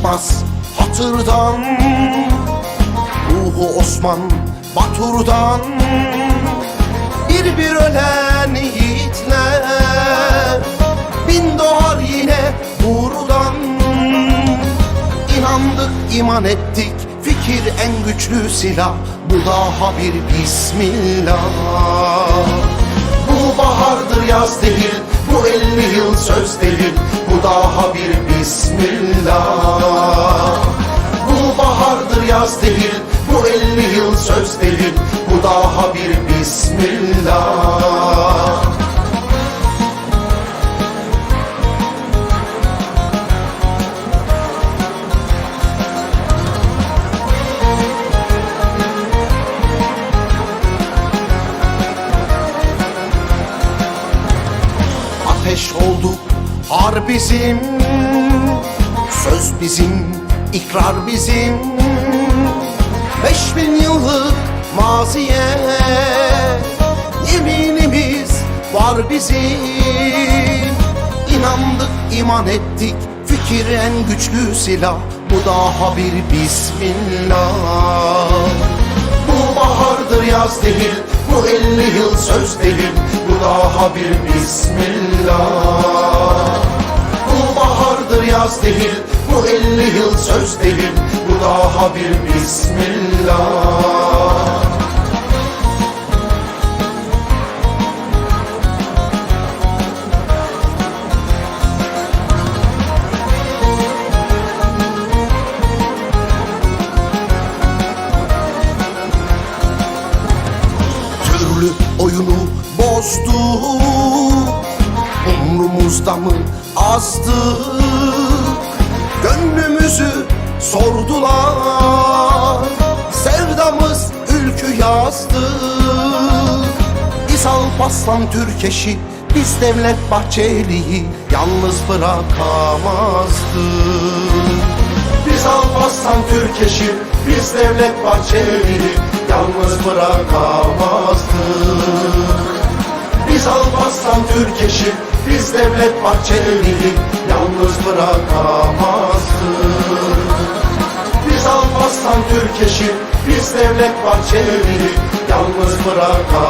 çıkmaz hatırdan. Ruhu Osman Batur'dan. Bir bir ölen yiğitler. Bin doğar yine buradan İnandık iman ettik. Fikir en güçlü silah. Bu daha bir bismillah. Bu bahardır yaz değil Bu elli yıl söz değil. Bu daha bir bismillah daha bir bismillah. Ateş olduk har bizim. Söz bizim, ikrar bizim. Beş bin yıllık maziye Yeminimiz var bizim. İnandık, iman ettik Fikir en güçlü silah. Bu daha bir bismillah. Bu bahardır yaz değil Bu elli yıl söz değil. Bu daha bir bismillah. Bu bahardır yaz değil Bu elli yıl söz değil. Bu daha bir bismillah oyunu bozdu. Umrumuzda mı azdı? Gönlümüzü sordular. Sevdamız ülkü yazdı. Biz Alparslan Türkeş'i biz Devlet Bahçeli'yi yalnız bırakamazdık biz Alparslan Türkeş'i, biz Devlet Bahçeli'yi yalnız bırakamazdık. Biz Alparslan Türkeş'i, biz Devlet Bahçeli'yi yalnız bırakamazdık. Biz Alparslan Türkeş'i, biz Devlet Bahçeli'yi yalnız bırakamazdık.